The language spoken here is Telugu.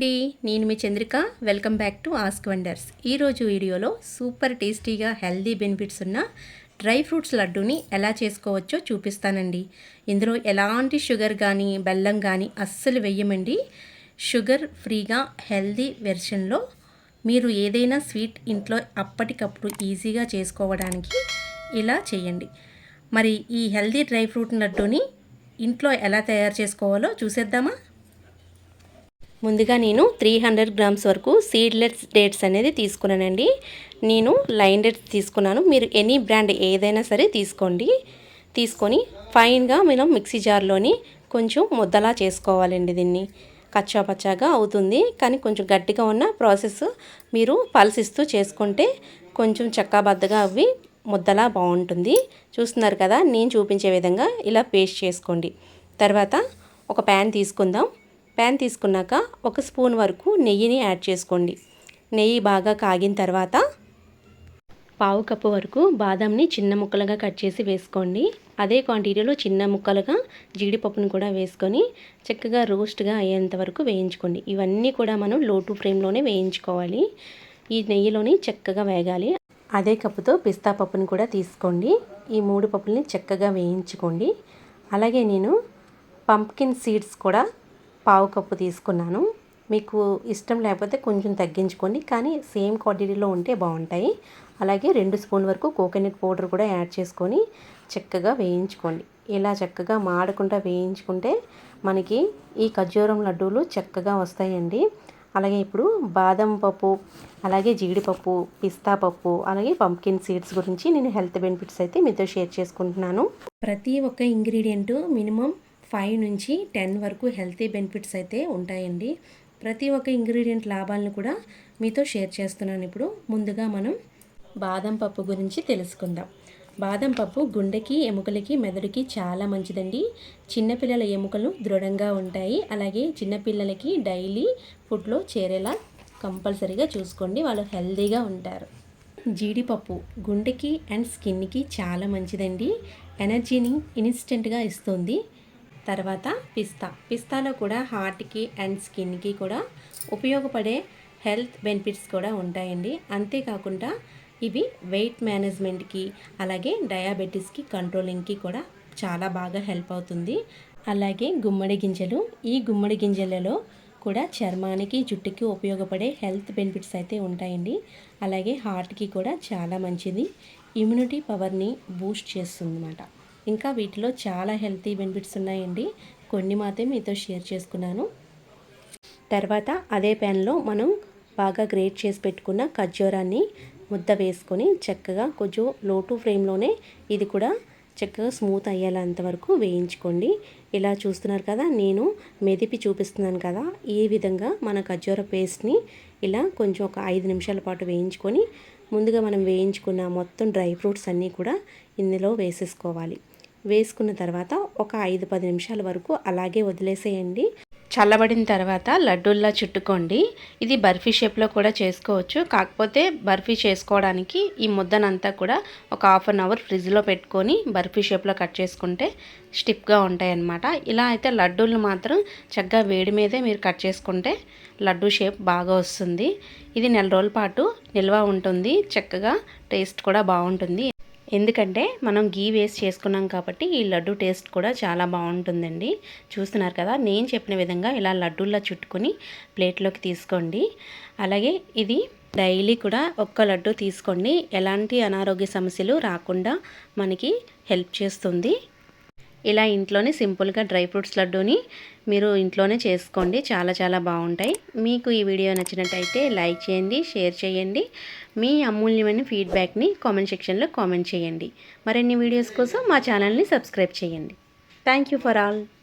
అండి నేను మీ Chandrika. Welcome back to ask wonders ఈరోజు వీడియోలో సూపర్ టేస్టీగా హెల్దీ బెనిఫిట్స్ ఉన్న డ్రై ఫ్రూట్స్ లడ్డూని ఎలా చేసుకోవచ్చో చూపిస్తానండి. ఇందులో ఎలాంటి షుగర్ కానీ బెల్లం కానీ అస్సలు వెయ్యమండి. షుగర్ ఫ్రీగా హెల్దీ వెర్షన్లో మీరు ఏదైనా స్వీట్ ఇంట్లో అప్పటికప్పుడు ఈజీగా చేసుకోవడానికి ఇలా చేయండి. మరి ఈ హెల్దీ డ్రై ఫ్రూట్ లడ్డూని ఇంట్లో ఎలా తయారు చేసుకోవాలో చూసేద్దామా? ముందుగా నేను త్రీ హండ్రెడ్ గ్రామ్స్ వరకు సీడ్లెస్ డేట్స్ అనేది తీసుకున్నానండి. నేను లైన్ డేట్స్ తీసుకున్నాను. మీరు ఎనీ బ్రాండ్ ఏదైనా సరే తీసుకోండి. తీసుకొని ఫైన్గా మనం మిక్సీ జార్లోని కొంచెం ముద్దలా చేసుకోవాలండి దీన్ని. కచ్చా పచ్చాగా అవుతుంది. కానీ కొంచెం గట్టిగా ఉన్న ప్రాసెస్ మీరు పల్సిస్తూ చేసుకుంటే కొంచెం చక్కాబద్దగా అవి ముద్దలా బాగుంటుంది. చూస్తున్నారు కదా నేను చూపించే విధంగా ఇలా పేస్ట్ చేసుకోండి. తర్వాత ఒక ప్యాన్ తీసుకుందాం. ప్యాన్ తీసుకున్నాక ఒక స్పూన్ వరకు నెయ్యిని యాడ్ చేసుకోండి. నెయ్యి బాగా కాగిన తర్వాత పావు కప్పు వరకు బాదంని చిన్న ముక్కలుగా కట్ చేసి వేసుకోండి. అదే క్వాంటిటీలో చిన్న ముక్కలుగా జీడిపప్పును కూడా వేసుకొని చక్కగా రోస్ట్గా అయ్యేంత వరకు వేయించుకోండి. ఇవన్నీ కూడా మనం లోటు ఫ్రేమ్లోనే వేయించుకోవాలి. ఈ నెయ్యిలోని చక్కగా వేగాలి. అదే కప్పుతో పిస్తా పప్పుని కూడా తీసుకోండి. ఈ మూడు పప్పుల్ని చక్కగా వేయించుకోండి. అలాగే నేను పంప్కిన్ సీడ్స్ కూడా పావు కప్పు తీసుకున్నాను. మీకు ఇష్టం లేకపోతే కొంచెం తగ్గించుకోండి. కానీ సేమ్ క్వాంటిటీలో ఉంటే బాగుంటాయి. అలాగే రెండు స్పూన్ వరకు కోకోనట్ పౌడర్ కూడా యాడ్ చేసుకొని చక్కగా వేయించుకోండి. ఇలా చక్కగా మాడకుండా వేయించుకుంటే మనకి ఈ ఖర్జూరం లడ్డూలు చక్కగా వస్తాయండి. అలాగే ఇప్పుడు బాదం పప్పు అలాగే జీడిపప్పు పిస్తా పప్పు అలాగే పంప్కిన్ సీడ్స్ గురించి నేను హెల్త్ బెనిఫిట్స్ అయితే మీతో షేర్ చేసుకుంటున్నాను. ప్రతి ఒక్క ఇంగ్రీడియంట్ మినిమం ఫైవ్ నుంచి టెన్ వరకు హెల్తీ బెనిఫిట్స్ అయితే ఉంటాయండి. ప్రతి ఒక్క ఇంగ్రీడియంట్ లాభాలను కూడా మీతో షేర్ చేస్తున్నాను ఇప్పుడు. ముందుగా మనం బాదం పప్పు గురించి తెలుసుకుందాం. బాదం పప్పు గుండెకి ఎముకలకి మెదడుకి చాలా మంచిదండి. చిన్నపిల్లల ఎముకలు దృఢంగా ఉంటాయి. అలాగే చిన్నపిల్లలకి డైలీ ఫుడ్లో చేరేలా కంపల్సరీగా చూసుకోండి. వాళ్ళు హెల్దీగా ఉంటారు. జీడిపప్పు గుండెకి అండ్ స్కిన్కి చాలా మంచిదండి. ఎనర్జీని ఇన్స్టెంట్గా ఇస్తుంది. తర్వాత పిస్తా. పిస్తాలో కూడా హార్ట్కి అండ్ స్కిన్కి కూడా ఉపయోగపడే హెల్త్ బెనిఫిట్స్ కూడా ఉంటాయండి. అంతేకాకుండా ఇవి వెయిట్ మేనేజ్మెంట్కి అలాగే డయాబెటీస్కి కంట్రోలింగ్కి కూడా చాలా బాగా హెల్ప్ అవుతుంది. అలాగే గుమ్మడి గింజలు ఈ గుమ్మడి గింజలలో కూడా చర్మానికి జుట్టుకి ఉపయోగపడే హెల్త్ బెనిఫిట్స్ అయితే ఉంటాయండి. అలాగే హార్ట్కి కూడా చాలా మంచిది. ఇమ్యూనిటీ పవర్ని బూస్ట్ చేస్తుంది అన్నమాట ఇంకా వీటిలో చాలా హెల్తీ బెనిఫిట్స్ ఉన్నాయండి. కొన్ని మాత్రమే మీతో షేర్ చేసుకున్నాను. తర్వాత అదే ప్యాన్లో మనం బాగా గ్రేట్ చేసి పెట్టుకున్న ఖర్జూరాన్ని ముద్ద వేసుకొని చక్కగా కొంచెం లోటు ఫ్లేమ్లోనే ఇది కూడా చక్కగా స్మూత్ అయ్యేంత వరకు వేయించుకోండి. ఇలా చూస్తున్నారు కదా నేను మెదిపి చూపిస్తున్నాను కదా ఈ విధంగా మన ఖర్జూర పేస్ట్ని ఇలా కొంచెం ఒక ఐదు నిమిషాల పాటు వేయించుకొని ముందుగా మనం వేయించుకున్న మొత్తం డ్రై ఫ్రూట్స్ అన్నీ కూడా ఇందులో వేసేసుకోవాలి. వేసుకున్న తర్వాత ఒక ఐదు పది నిమిషాల వరకు అలాగే వదిలేసేయండి. చల్లబడిన తర్వాత లడ్డూల్లా చుట్టుకోండి. ఇది బర్ఫీ షేప్లో కూడా చేసుకోవచ్చు. కాకపోతే బర్ఫీ చేసుకోవడానికి ఈ ముద్దనంతా కూడా ఒక హాఫ్ అన్ అవర్ ఫ్రిడ్జ్లో పెట్టుకొని బర్ఫీ షేప్లో కట్ చేసుకుంటే స్టిప్గా ఉంటాయి అన్నమాట ఇలా అయితే లడ్డూలు మాత్రం చక్కగా వేడి మీదే మీరు కట్ చేసుకుంటే లడ్డూ షేప్ బాగా వస్తుంది. ఇది నెల రోజుల పాటు నిల్వ ఉంటుంది. చక్కగా టేస్ట్ కూడా బాగుంటుంది. ఎందుకంటే మనం గీ వేస్ట్ చేసుకున్నాం కాబట్టి ఈ లడ్డు టేస్ట్ కూడా చాలా బాగుంటుందండి. చూస్తున్నారు కదా నేను చెప్పిన విధంగా ఇలా లడ్డూల్లా చుట్టుకొని ప్లేట్లోకి తీసుకోండి. అలాగే ఇది డైలీ కూడా ఒక్క లడ్డు తీసుకోండి. ఎలాంటి అనారోగ్య సమస్యలు రాకుండా మనకి హెల్ప్ చేస్తుంది. ఇలా ఇంట్లోనే సింపుల్గా డ్రై ఫ్రూట్స్ లడ్డూని మీరు ఇంట్లోనే చేసుకోండి. చాలా చాలా బాగుంటాయి. మీకు ఈ వీడియో నచ్చినట్టయితే లైక్ చేయండి షేర్ చేయండి. మీ అమూల్యమైన ఫీడ్బ్యాక్ని కామెంట్ సెక్షన్లో కామెంట్ చేయండి. మరిన్ని వీడియోస్ కోసం మా ఛానల్ని సబ్స్క్రైబ్ చేయండి. Thank for all.